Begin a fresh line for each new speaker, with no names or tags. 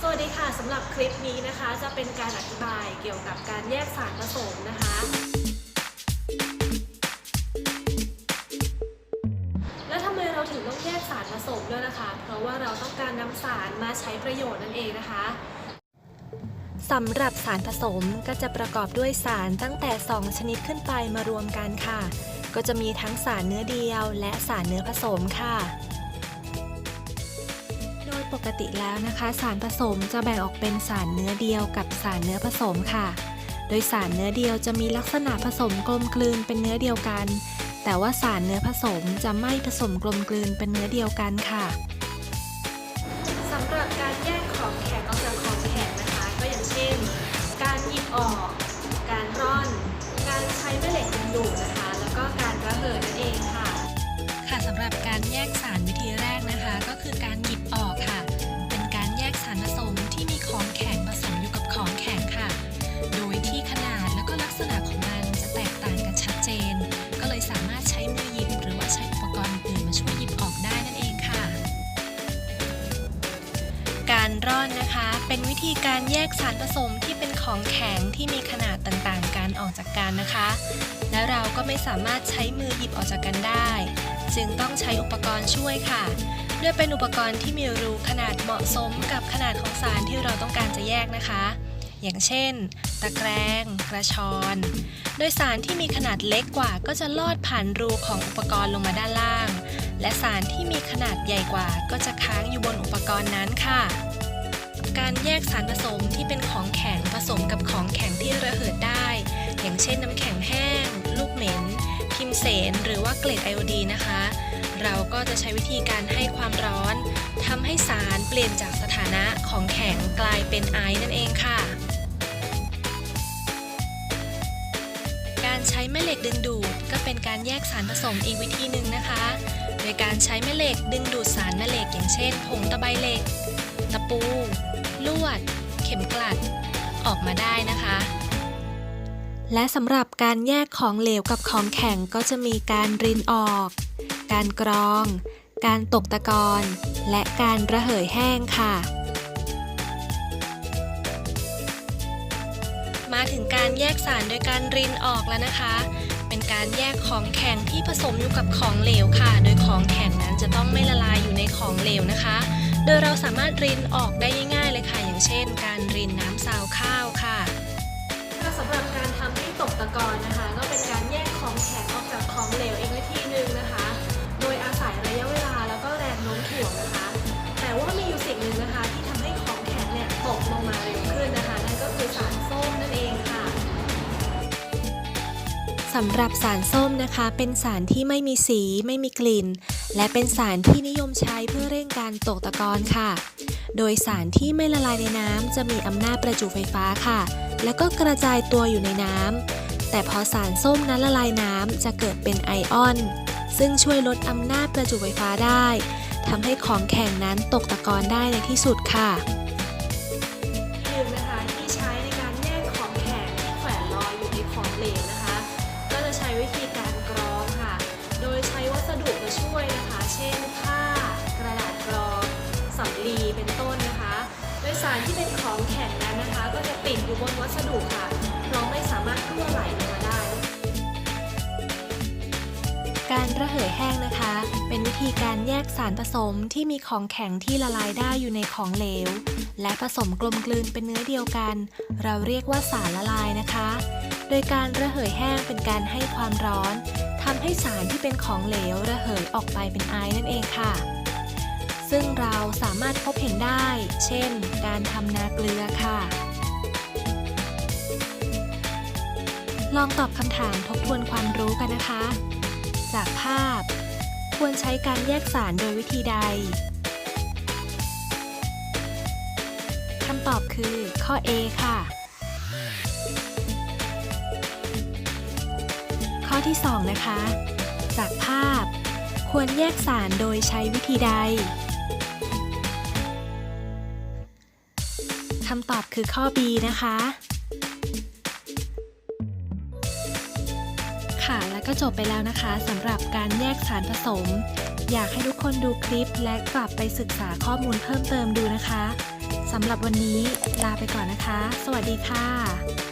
สวัสดีค่ะสำหรับคลิปนี้นะคะจะเป็นการอธิบายเกี่ยวกับการแยกสารผสมนะคะแล้วทำไมเราถึงต้องแยกสารผสมด้วยนะคะ เพราะว่าเราต้องการนำสารมาใช้ประโยชน์นั่นเองนะคะ
สำหรับสารผสมก็จะประกอบด้วยสารตั้งแต่ 2 ชนิดขึ้นไปมารวมกันค่ะ ก็จะมีทั้งสารเนื้อเดียวและสารเนื้อผสมค่ะ โดยปกติแล้วนะคะ สารผสมจะแบ่งออกเป็นสารเนื้อเดียวกับสารเนื้อผสมค่ะ โดยสารเนื้อเดียวจะมีลักษณะผสมกลมกลืนเป็นเนื้อเดียวกัน แต่ว่าสารเนื้อผสมจะไม่ผสมกลมกลืนเป็นเนื้อเดียวกันค่ะ
สำหรับการแยกของแข็งออกจากของแข็งนะคะ ก็อย่างเช่น การหยิบออก การร่อน การใช้แม่เหล็กดึงดูดนะคะ แล้วก็การระเหยนั่นเองค่ะ
ค่ะสำหรับการแยกสาร การร่อนนะคะ เป็นวิธีการแยกสารผสมที่เป็นของแข็งที่มีขนาดต่างๆ กันออกจากกันนะคะ และเราก็ไม่สามารถใช้มือหยิบออกจากกันได้ จึงต้องใช้อุปกรณ์ช่วยค่ะเลือกเป็นอุปกรณ์ที่มีรูขนาดเหมาะสมกับขนาดของสารที่เราต้องการจะแยกนะคะ อย่างเช่น ตะแกรงกระชอน โดยสารที่มีขนาดเล็กกว่าก็จะลอดผ่านรูของอุปกรณ์ลงมาด้านล่าง และสารที่มีขนาดใหญ่กว่าก็จะค้างอยู่บนอุปกรณ์นั้นค่ะ การแยกสารผสมที่เป็นของแข็งผสมกับของแข็งที่ระเหิดได้ อย่างเช่นน้ำแข็งแห้ง ลูกเหม็น พิมเสน หรือว่าเกล็ดไอโอดีนะคะ เราก็จะใช้วิธีการให้ความร้อนทำให้สารเปลี่ยนจากสถานะของแข็งกลายเป็นไอนั่นเองค่ะการใช้แม่เหล็กดึงดูดก็เป็นการแยกสารผสมอีกวิธีหนึ่งนะคะ ยการใช้แม่เหล็กดึงดูดสารแม่เหล็กอย่างเช่น ผงตะไบเหล็ก ตะปู ลวด เข็มกลัด ออกมาได้นะคะ และสำหรับการแยกของเหลวกับของแข็งก็จะมีการรินออก การกรอง การตกตะกอน และการระเหยแห้งค่ะมาถึงการแยกสารโดยการรินออกแล้วนะคะ การแยกของแข็งที่ผสมอยู่กับของเหลวค่ะ โดยของแข็งนั้นจะต้องไม่ละลายอยู่ในของเหลวนะคะ โดยเราสามารถรินออกได้ง่ายๆเลยค่ะ อย่างเช่น การรินน้ำซาวข้าวค่ะ
สำหรับการทำให้ตกตะกอนนะคะ ก็เป็นการแยกของแข็งออกจากของเหลวอีกวิธีหนึ่งนะคะ โดยอาศัยระยะเวลาแล้วก็แรงโน้มถ่วงนะคะ แต่ว่ามีอยู่สิ่งหนึ่งนะคะที่ทำให้ของแข็งเนี่ยตกลงมาเร็ว สำ
หรับสารส้มนะคะ เป็นสารที่ไม่มีสีไม่มีกลิ่น และเป็นสารที่นิยมใช้เพื่อเร่งการตกตะกอนค่ะ โดยสารที่ไม่ละลายในน้ำจะมีอำนาจประจุไฟฟ้าค่ะ แล้วก็กระจายตัวอยู่ในน้ำแต่พอสารส้มนั้นละลายน้ำจะเกิดเป็นไอออน ซึ่งช่วยลดอำนาจประจุไฟฟ้าได้ทำให้ของแข็งนั้นตกตะกอนได้ในที่สุดค่ะ
หนึ่งนะคะที่ใช้ในการแยกของแข็งที่แขวนลอยอยู่ในของเหลวนะคะ ช้วิธีการกรองค่ะ โดยใช้วัสดุมาช่วยนะคะ เช่นผ้ากระดาษกรองสำลีเป็นต้นนะคะ โดยสารที่เป็นของแข็งนั้นนะคะ ก็จะติดอยู่บนวัสดุค่ะเราไม่สามารถรั่วไหลลงมาได้
การระเหยแห้งนะคะ เป็นวิธีการแยกสารผสมที่มีของแข็งที่ละลายได้อยู่ในของเหลว และผสมกลมกลืนเป็นเนื้อเดียวกัน เราเรียกว่าสารละลายนะคะ โดยการระเหยแห้งเป็นการให้ความร้อนทำให้สารที่เป็นของเหลวระเหยออกไปเป็นไอนั่นเองค่ะ ซึ่งเราสามารถพบเห็นได้ เช่น การทำนาเกลือค่ะ ลองตอบคำถามทบทวนความรู้กันนะคะ จากภาพ ควรใช้การแยกสารโดยวิธีใดคำตอบคือข้อ A ค่ะ อที่ 2 นะคะ จากภาพ ควรแยกสารโดยใช้วิธีใดคำตอบคือข้อ B นะคะ ค่ะแล้วก็จบไปแล้วนะคะสำหรับการแยกสารผสม อยากให้ทุกคนดูคลิปและกลับไปศึกษาข้อมูลเพิ่มเติมดูนะคะสำหรับวันนี้ลาไปก่อนนะคะ สวัสดีค่ะ